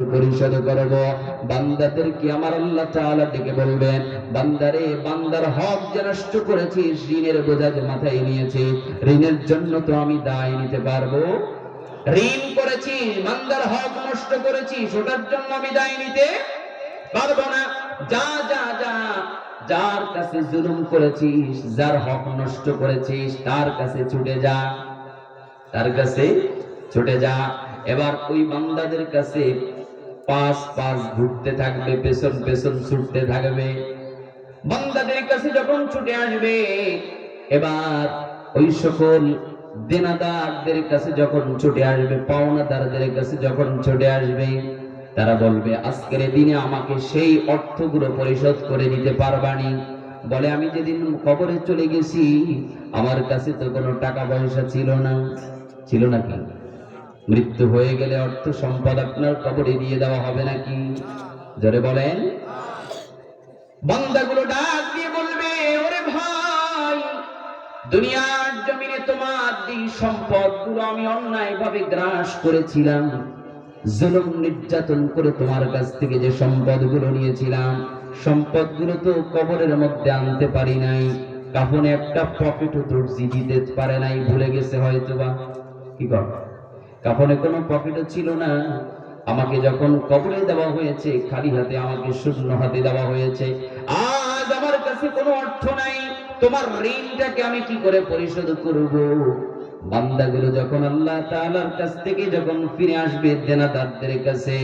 পরিশোধ করব। বান্দাদেরকে আমার আল্লাহ তাআলা ডেকে বলবেন, বান্দারে, বান্দার হক যে নষ্ট করেছিস ঋণের বোঝা যে মাথায় নিয়েছি, ঋণের জন্য তো আমি দায় নিতে পারব। ঋণ করেছিস বান্দার হক নষ্ট করেছিস ওটার জন্য আমি দায় নিতে পারব না। যা যা যা, যার কাছে জুলুম করেছিস, যার হক নষ্ট করেছিস, তার কাছে ছুটে যা। তার কাছে ছুটে যা। এবার ওই বান্দাদের কাছে পাঁচ পাঁচ ঘুরতে থাকবে, পেছন পেছন ছুটতে থাকবে। বান্দাদের কাছে যখন ছুটে আসবে, এবার ওই সকল দেনাদারদের কাছে যখন ছুটে আসবে, পাওনাদারদের কাছে যখন ছুটে আসবে, তারা বলবে, আজকের দিনে আমাকে সেই অর্থগুলো পরিশোধ করে দিতে পারবানি বলে, আমি যেদিন কবরে চলে গেছি, আমার কাছে তো কোনো টাকা পয়সা ছিল না। ছিল না নাকি মৃত্যু হয়ে গেলে অর্থ সম্পদ আপনার কবরে দিয়ে দেওয়া হবে নাকি? জোরে বলেন। বান্দাগুলো ডাক দিয়ে বলবে, ওরে ভাই, দুনিয়ার জমিনে তোমার দিন সম্পদগুলো আমি অন্যায় ভাবে গ্রাস করেছিলাম। জুলুম নির্যাতন করে তোমার কাছ থেকে যে সম্পদগুলো নিয়েছিলাম সম্পদগুলো তো কবরের মধ্যে আনতে পারি নাই। কাফনে একটা পকেটও দর্জি দিতে পারে নাই, ভুলে গেছে হয়তো বা কি কর? কাফনে কোনো পকেটও ছিল না। আমাকে যখন কবরে দেওয়া হয়েছে, খালি হাতে আমাকে শূন্য হাতে দেওয়া হয়েছে। আজ আমার কাছে কোনো অর্থ নাই। তোমার ঋণটাকে আমি কি করে পরিশোধ করব? বান্দাগুলো যখন আল্লাহ তাআলার কাছ থেকে যখন ফিরে আসবে দেনাদারদের কাছে,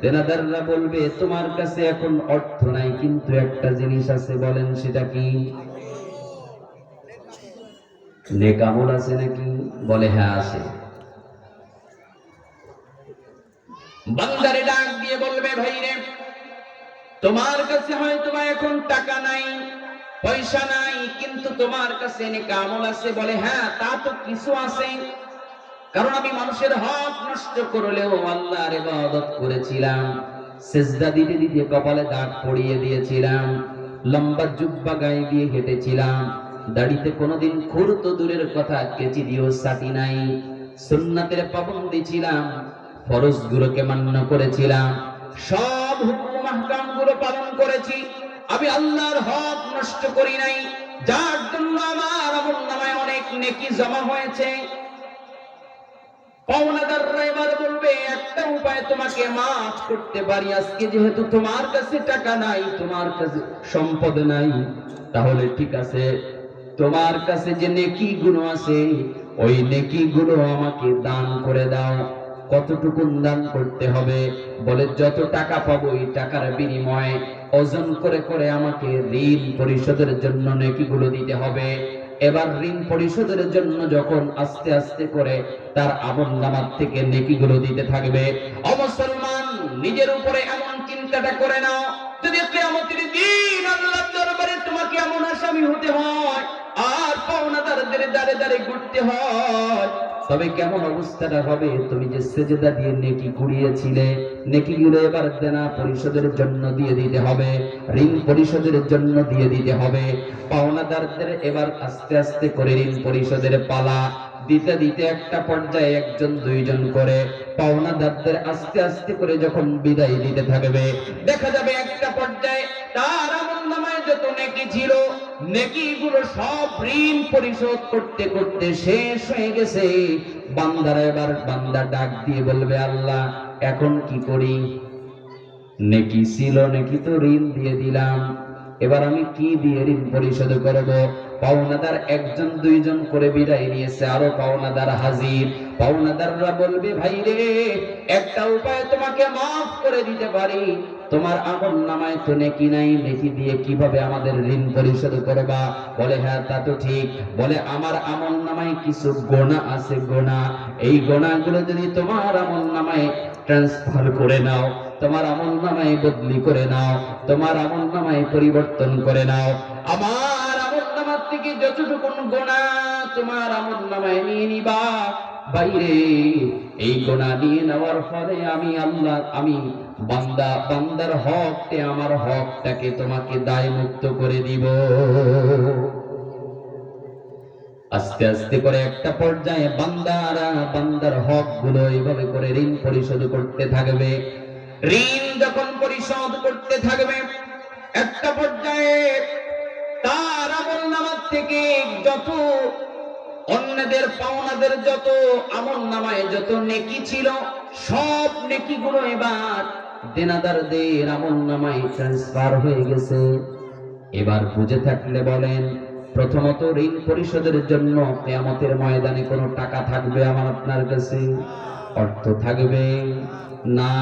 দেনাদাররা বলবে, তোমার কাছে এখন অর্থ নাই, কিন্তু একটা জিনিস আছে। বলেন, সেটা কি? নেক আমল আছে নাকি? বলে হ্যাঁ আছে। বান্দারে ডাক দিয়ে বলবে ভাই রে তোমার কাছে হয়তো বা এখন টাকা নাই, পয়সা নাই, কিন্তু তোমার কাছে নেক আমল আছে। বলে হ্যাঁ তা তো কিছু আছে। কারণ আমি মানুষের হক নষ্ট করলেও আল্লাহর ইবাদত করেছিলাম। সেজদা দিতে দিতে কপালে দাগ পড়িয়ে দিয়েছিলাম। লম্বা জুব্বা গায়ে দিয়ে হেঁটেছিলাম। দাড়িতে কোনোদিন খুর তো দূরের কথা কেচি দিয়েও সাটি নাই। সুন্নাতের পাবন্দি ছিলাম। ফরজ গুলোকে মান্য করেছিলাম। সব হুকুম আহকামগুলো পালন করেছি। আমি আল্লাহর হক নষ্ট করি নাই। যার জন্য আমার আমল নামায় অনেক নেকি জমা হয়েছে। করতে পারি। আজকে যেহেতু তোমার কাছে টাকা নাই, তোমার কাছে সম্পদ নাই, তাহলে ঠিক আছে। তোমার কাছে যে নেকি গুলো আছে, ওই নেকি গুলো আমাকে দান করে দাও। কতটুকু দান করতে হবে? বলে, যত টাকা পাবো ওই টাকার বিনিময়ে ওজন করে করে আমাকে ঋণ পরিশোধের জন্য নেকিগুলো দিতে হবে। এবার ঋণ পরিশোধের জন্য যখন আস্তে আস্তে করে তার আমল নামার থেকে নেকিগুলো দিতে থাকবে। অমুসলমান নিজের উপরে এমন চিন্তাটা করে নাও। যদি কিয়ামতের দিন আল্লাহর দরবারে তোমাকে এমন আসামি হতে হয়, আর পাওনাদারদের দাঁড়ে দাঁড়ে ঘুরতে হয় তবে কেমন অবস্থাটা হবে? তুমি যে সেজদা দিয়ে নেকি কুড়িয়েছিলে, নেকিগুলো এবার দেনা পরিশোধের জন্য দিয়ে দিতে হবে, ঋণ পরিশোধের জন্য দিয়ে দিতে হবে। পাওনাদারদের এবার আস্তে আস্তে করে ঋণ পরিশোধের পালা। দিতে দিতে একটা পর্যায়ে একজন, দুইজন করে পাওনাদারদের আস্তে আস্তে করে যখন বিদায় দিতে থাকবে, দেখা যাবে একটা পর্যায়ে তার আমল নামায় যত নেকি ছিল নেকি গুলো সব ঋণ পরিশোধ করতে করতে শেষ হয়ে গেছে। বান্দারা এবার বান্দা ডাক দিয়ে বলবে, আল্লাহ, এখন কি করি? নেকি ছিল, নেকি তো ঋণ দিয়ে দিলাম। এবার আমি কি দিয়ে ঋণ পরিশোধ করব? পাওনাদার একজন, দুইজন করে বিদায় নিয়েছে। আরও পাওনাদার হাজির। পাওনাদাররা বলবে ভাই রে একটা উপায় তোমাকে মাফ করে দিতে পারি। তোমার আমল নামায় তো নেকি নাই নেকি দিয়ে কীভাবে আমাদের ঋণ পরিশোধ করবা? বলে হ্যাঁ তা তো ঠিক। বলে, আমার আমল নামায় কিছু গোনা আছে, গোনা। এই গোনাগুলো যদি তোমার আমল নামায় ট্রান্সফার করে নাও, তোমার আমল নামায় বদলি করে নাও, তোমার আমল নামায় পরিবর্তন করে নাও। আমার আমল নামার থেকে যতটুকু গোনা তোমার আমল নামায় নিয়ে নিবা। বাইরে এই গোনা নিয়ে নেওয়ার ফলে আমি আল্লাহ, আমি বান্দা, বান্দার হকতে আমার হকটাকে তোমাকে দায় মুক্ত করে দিব। আস্তে আস্তে করে একটা পর্যায়ে বান্দারা বান্দার হকগুলো এইভাবে করে ঋণ পরিশোধ করতে থাকবে। ঋণ যখন পরিশোধ করতে থাকবে, একটা পর্যায়ে তার আমল নামার থেকে যত অন্যদের পাওনাদের যত আমল নামায় যত নেকি ছিল, সব নেকি গুলো এবার দেনাদারদের আমল নামায় ট্রান্সফার হয়ে গেছে। এবার বুঝে থাকলে বলেন, প্রথমত ঋণ পরিশোধের জন্য কেয়ামতের ময়দানে কোনো টাকা থাকবে আমার আপনার কাছে? অর্থ থাকবে? না,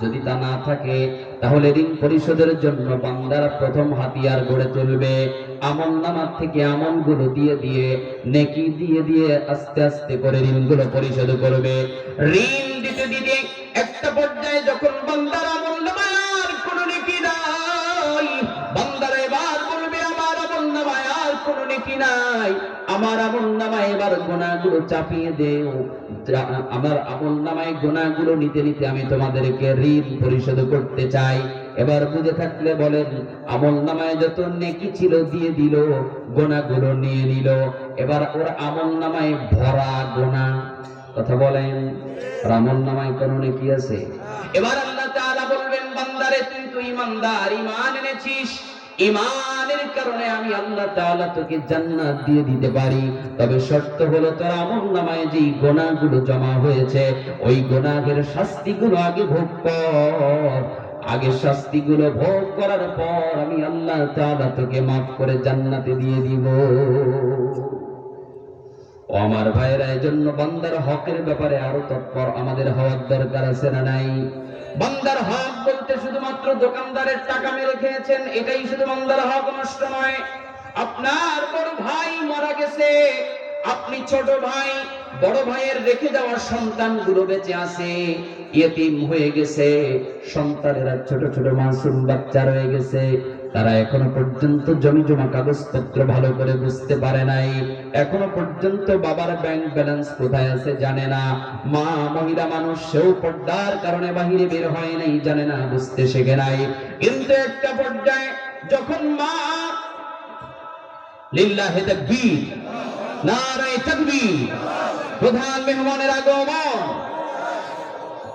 যদি তা না থাকে, তাহলে ঋণ পরিশোধের জন্য বান্দারা প্রথম হাতিয়ার গড়ে তুলবে। আমল নামার থেকে আমলগুলো দিয়ে দিয়ে, নেকি দিয়ে দিয়ে আস্তে আস্তে করে ঋণগুলো পরিশোধ করবে। ঋণ দিতে দিতে একটা পর্যায়ে যখন বান্দার আমল নামায় আর কোনো নেকি নাই। বান্দারা এবার বলবে, আমার আমল নামায় আর কোনো নেকি নাই। আমার আমল নামায় এবার গোনাগুলো চাপিয়ে দেও। আমার আমল নামায় গোনাগুলো নিতে নিতে আমি তোমাদেরকে ঋণ পরিশোধ করতে চাই। এবার বুঝে থাকলে বলেন, আমল নামায় যত নেকি ছিল দিয়ে দিল গোনাগুলো নিয়ে নিল। এবার ওর আমল নামায় ভরা গোনা কথা বলেন। আমল নামায় কোনো নেকি আছে? এবার আল্লাহ তাআলা বলবেন, বান্দারে, তুই তো ইমানদার, ঈমান এনেছিস। ইমানের কারণে আমি আল্লাহ তাআলা তোকে জান্নাত দিয়ে দিতে পারি। তবে শর্ত হলো তোর আমল নামায় যেই গোনাগুলো জমা হয়েছে, ওই গোনাহের শাস্তিগুলো আগে ভোগ কর। আগে শাস্তিগুলো ভোগ করার পর আমি আল্লাহ তাআলা তোকে মাফ করে জান্নাতে দিয়ে দিব। আমার ভাইয়েরা, এজন্য বান্দার হকের ব্যাপারে আরও তৎপর আমাদের হওয়ার দরকার আছে না নাই? বান্দার হক বলতে শুধুমাত্র দোকানদারের টাকা মেরে খেয়েছেন, এটাই শুধু বান্দার হক নষ্ট নয়। আপনার বড় ভাই মারা গেছে, আপনি ছোট ভাই, বড় ভাইয়ের রেখে যাওয়া সন্তানগুলো বেঁচে আছে, ইয়েতিম হয়ে গেছে, সন্তানেরা ছোট ছোট মাসুম বাচ্চা রয়ে গেছে তারা এখনও পর্যন্ত জমি জমা কাগজপত্র ভালো করে বুঝতে পারে নাই। এখনও পর্যন্ত বাবার ব্যাংক ব্যালেন্স কোথায় আছে জানে না। মা মহিলা মানুষ, সেও পর্দার কারণে বাহিরে বের হয় নাই, জানে না, বুঝতে শেখে নাই। কিন্তু একটা পর্যায়ে যখন মা লিল্লাহে তাকবীর, নারায়ে তাকবীর, প্রধান মেহমানের আগমন,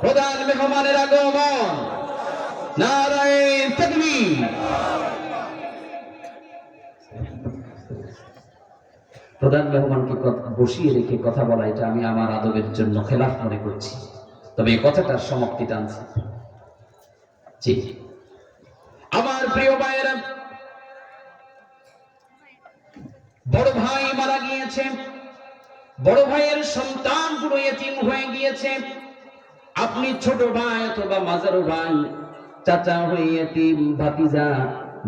প্রধান মেহমানের আগমন, নারায়ে তাকবীর প্রধান মেহমানকে বসিয়ে রেখে কথা বলা, এটা আমি আমার আদবের জন্য খেলাফ মনে করছি। তবে এই কথাটার সমাপ্তি টানছি। আমার প্রিয় ভাইয়েরা, বড় ভাই মারা গিয়েছে, বড় ভাইয়ের সন্তান পুরো এতিম হয়ে গিয়েছে। আপনি ছোট ভাই অথবা মাজারো ভাই, চাচা হয়ে এতিম, ভাতিজা,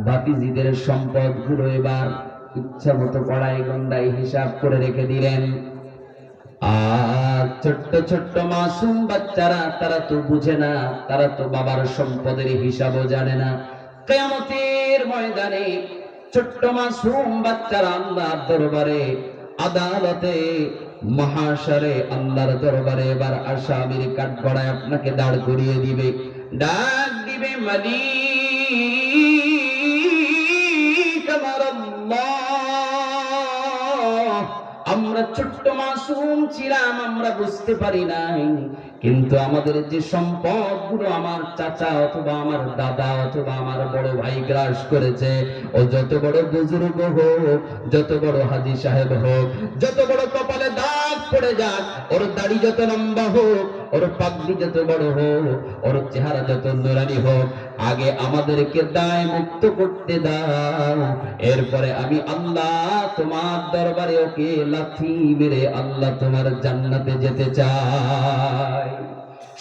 ভাতিজিদের সম্পদগুলো এবার ইচ্ছা মতো পড়াই গন্ডায় হিসাব করে রেখে দিলেন। আর ছোট্ট ছোট্ট মাসুম বাচ্চারা, তারা তো বুঝে না, তারা তো বাবার সম্পদের হিসাবও জানে না। কেয়ামতের ময়দানে ছোট্ট মাসুম বাচ্চারা আল্লাহর দরবারে, আদালতে, মহাশারে আল্লাহর দরবারে এবার আসামির কাঠ গড়ায় আপনাকে দাঁড় করিয়ে দিবে। ডাক দিবে মালিক, আমার আল্লাহ। আমরা ছোট্ট মাসুম ছিলাম, আমরা বুঝতে পারি নাই। কিন্তু আমাদের যে সম্পদগুলো আমার চাচা অথবা আমার দাদা অথবা আমার বড় ভাই গ্রাস করেছে, ও যত বড় বুজুর্গ হোক, যত বড় হাজি সাহেব হোক, যত বড় কপালে দাগ পড়ে যাক, ওর দাড়ি যত লম্বা হোক ওর পাগড়ি যত বড় হোক, ওর চেহারা যত নুরানি হোক, আগে আমাদেরকে দায় মুক্ত করতে দাও। এরপরে আমি আল্লাহ তোমার দরবারে ওকে লাথি মেরে আল্লাহ তোমার জান্নাতে যেতে চাই।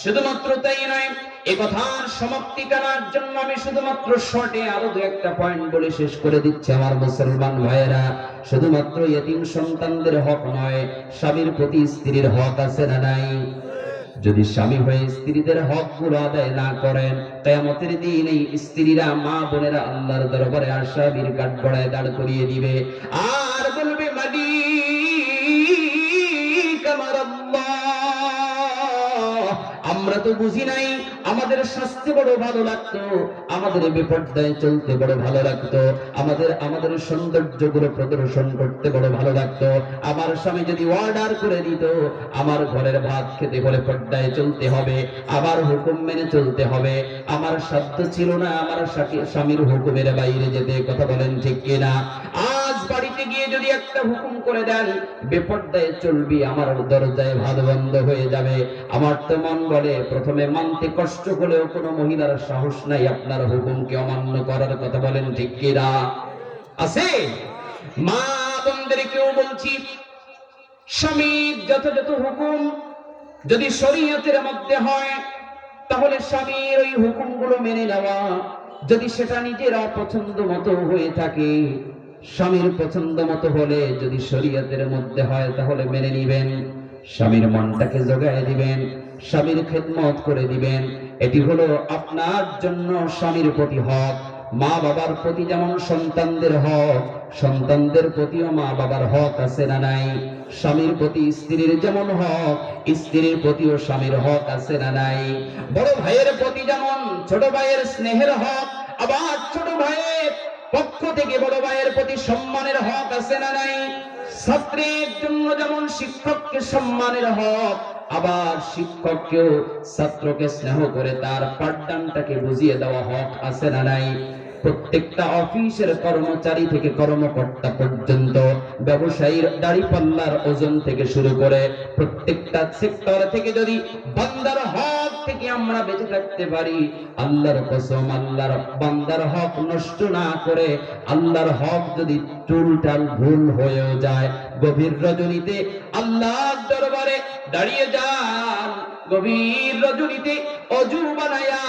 শুধুমাত্র তাই নয়, এ কথার সমাপ্তি করার জন্য আমি শুধুমাত্র শর্টে আরও দু একটা পয়েন্ট বলে শেষ করে দিচ্ছি আমার মুসলমান ভাইয়েরা। শুধুমাত্র এতিম সন্তানদের হক নয়, স্বামীর প্রতি স্ত্রীর হক আছে না নাই? যদি স্বামী হয়ে স্ত্রীদের হকগুলো আদায় না করেন, কেয়ামতের দিন এই স্ত্রীরা মা বোনেরা আল্লাহর দরবারে আশাবির কাঠ গড়ায় দাঁড় করিয়ে দিবে। আর বলবে মালিক আমার আল্লাহ তো বুঝি নাই, আমাদের শাস্তি বড় ভালো লাগতো, আমাদের বিপর্যয় চলতে বড় ভালো লাগতো, আমাদের আমাদের সৌন্দর্যগুলো প্রদর্শন করতে বড় ভালো লাগতো, আমার স্বামী যদি অর্ডার করে দিত, আমার ঘরের ভাত খেতে হলে পর্দায় চলতে হবে আবার হুকুম মেনে চলতে হবে, আমার সাধ্য ছিল না আমার স্বামীর হুকুমের বাইরে যেতে, কথা বলেন ঠিক কিনা? আজ গিয়ে যদি একটা হুকুম করে দেন, বেপর্দায় চলবি, আমার দরজায় ভাত বন্ধ হয়ে যাবে। আমার তো মন বলে, প্রথমে মানতে কষ্ট হলেও কোনো মহিলার সাহস নাই আপনার হুকুমকে অমান্য করার কথা বলেন ঠিক কিনা আছে? মা বোনদেরকেও বলছি, স্বামীর যথাযথ হুকুম যদি শরীয়তের মধ্যে হয়, তাহলে স্বামীর ওই হুকুমগুলো মেনে নেওয়া। যদি সেটা নিজের অপছন্দ মতো হয়ে থাকে স্বামীর পছন্দ মতো হলে যদি শরীয়তের মধ্যে হয় তাহলে মেনে নিবেন। স্বামীর মনটাকে জোগায় দিবেন, স্বামীর খেদমত করে দিবেন। এটি হলো আপনার জন্য স্বামীর প্রতি হক। মা বাবার প্রতি যেমন সন্তানদের হক, সন্তানদের প্রতিও মা বাবার হক আছে না নাই? স্বামীর প্রতি স্ত্রীর যেমন হক, স্ত্রীর প্রতিও স্বামীর হক আছে না নাই? বড় ভাইয়ের প্রতি যেমন ছোট ভাইয়ের স্নেহের হক, আবার ছোট ভাইয়ের পক্ষ থেকে বড় ভাইয়ের প্রতি সম্মানের হক আছে না নাই? ছাত্রের জন্য যেমন শিক্ষককে সম্মানের হক, আবার শিক্ষককেও ছাত্রকে স্নেহ করে তার পাঠদানটাকে বুঝিয়ে দেওয়া হক আছে না নাই? প্রত্যেকটা অফিসের কর্মচারী থেকে কর্মকর্তা পর্যন্ত, ব্যবসায়ীর দাড়ি পাল্লার ওজন থেকে শুরু করে প্রত্যেকটা সেক্টর থেকে যদি বান্দার হক থেকে আমরা বেঁচে থাকতে পারি, আল্লাহর কসম, আল্লাহর বান্দার হক নষ্ট না করে আল্লাহর হক যদি টুলটাল ভুল হয়েও যায়, গভীর রজনীতে আল্লাহর দরবারে দাঁড়িয়ে যান গভীর রজনীতে অজু বানায়া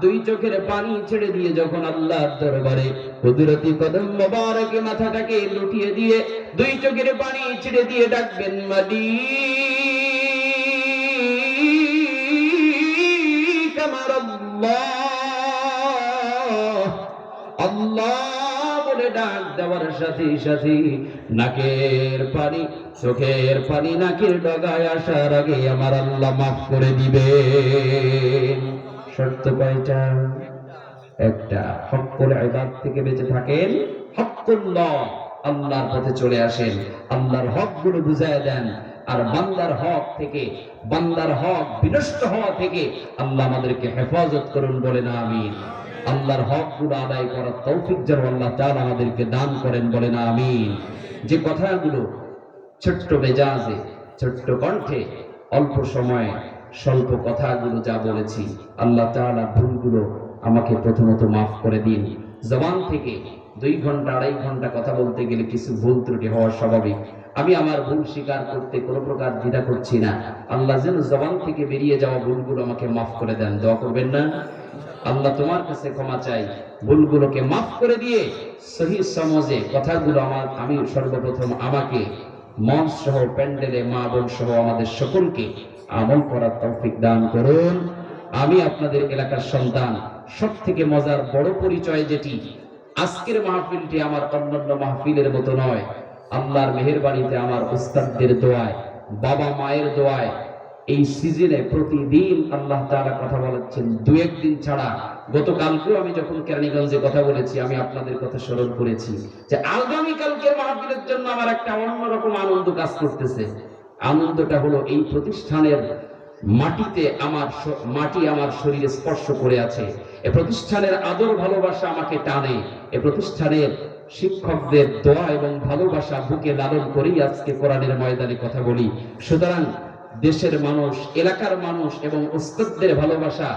দুই চোখের পানি ছেড়ে দিয়ে যখন আল্লাহর দরবারে কুদরতি কদম মোবারকে মাথাটাকে লুটিয়ে দিয়ে দুই চোখের পানি ছেড়ে দিয়ে ডাকবেন মালিক সাথে সাথে, নাকের পানি, চোখের পানি নাকের ডগায় আসার আগে আমার আল্লাহ মাফ করে দিবে। শর্ত কয়টা? একটা হক্কুল ইবাদ থেকে বেঁচে থাকেন। হক্কুল্লাহ, আল্লাহর পথে চলে আসেন। আল্লাহর হকগুলো বুঝায় দেন। আর বান্দার হক থেকে, বান্দার হক বিনষ্ট হওয়া থেকে আল্লাহ আমাদেরকে হেফাজত করুন বলে না আমিন। আল্লাহর হকগুলো আদায় করার তৌফিক যেন আল্লাহ তাআলা আমাদেরকে দান করেন বলে না আমিন। যে কথাগুলো ছোট্ট মেজাজে, ছোট্ট কণ্ঠে, অল্প সময়ে স্বল্প কথাগুলো যা বলেছি, আল্লাহ তাআলা ভুলগুলো আমাকে প্রথমত মাফ করে দিন। জবান থেকে দুই ঘণ্টা, আড়াই ঘণ্টা কথা বলতে গেলে কিছু ভুল ত্রুটি হওয়া স্বাভাবিক। আমি আমার ভুল স্বীকার করতে কোনো প্রকার দ্বিধা করছি না। আল্লাহ যেন জবান থেকে বেরিয়ে যাওয়া ভুলগুলো আমাকে মাফ করে দেন, দোয়া করবেন না? আল্লাহ তোমার কাছে ক্ষমা চাই। ভুলগুলোকে মাফ করে দিয়ে সহি সমাজে কথাগুলো আমার আমি সর্বপ্রথম আমাকে মঞ্চ সহ, প্যান্ডেলে মা বোন সহ আমাদের সকলকে আমল করার তৌফিক দান করুন। আমি আপনাদের এলাকার সন্তান। সব থেকে মজার বড় পরিচয় যেটি, আজকের মাহফিলটি আমার অন্যান্য মাহফিলের মতো নয়। আল্লাহর মেহেরবাড়িতে আমার উস্তাদদের দোয়ায়, বাবা মায়ের দোয়ায় এই সিজনে প্রতিদিন আল্লাহ তাআলা কথা বলাচ্ছেন দু একদিন ছাড়া গতকালকেও আমি যখন কেরানীগঞ্জে কথা বলেছি, আমি আপনাদের কথা স্মরণ করেছি যে আগামী কালকের মাহফিলের জন্য আমার একটা অন্যরকম আনন্দ কাজ করতেছে। আনন্দটা হলো এই প্রতিষ্ঠানের মাটিতে আমার মাটি আমার শরীরে স্পর্শ করে আছে। এ প্রতিষ্ঠানের আদর ভালোবাসা আমাকে টানে। এ প্রতিষ্ঠানের শিক্ষকদের দোয়া এবং ভালোবাসা বুকে লালন করেই আজকে কোরআনের ময়দানে কথা বলি। সুতরাং দেশের মানুষ, এলাকার মানুষ এবং উস্তাদদের ভালোবাসা,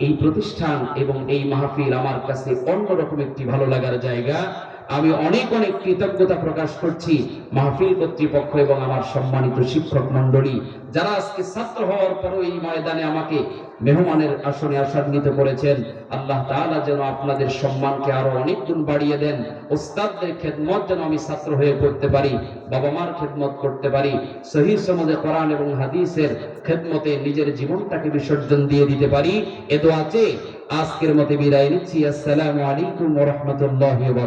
এই প্রতিষ্ঠান এবং এই মাহফিল আমার কাছে অন্যরকম একটি ভালো লাগার জায়গা। আমি অনেক অনেক কৃতজ্ঞতা প্রকাশ করছি মাহফিল কর্তৃপক্ষ এবং আমার সম্মানিত শিক্ষক মন্ডলী যারা আজকে ছাত্র হওয়ার পরও এই ময়দানে আমাকে মেহমানের আসনে আসান্বিত করেছেন। আল্লাহ তাআলা যেন আপনাদের সম্মানকে আরও অনেক গুণ বাড়িয়ে দেন। ওস্তাদদের খেদমত যেন আমি ছাত্র হয়ে পড়তে পারি বাবা মার খেদমত করতে পারি, সহি সমাজে কোরআন এবং হাদিসের খেদমতে নিজের জীবনটাকে বিসর্জন দিয়ে দিতে পারি। এ তো আছে আজকের মতে বিদায় নিচ্ছি। আসসালামু আলাইকুম ওয়া রাহমাতুল্লাহি ওয়া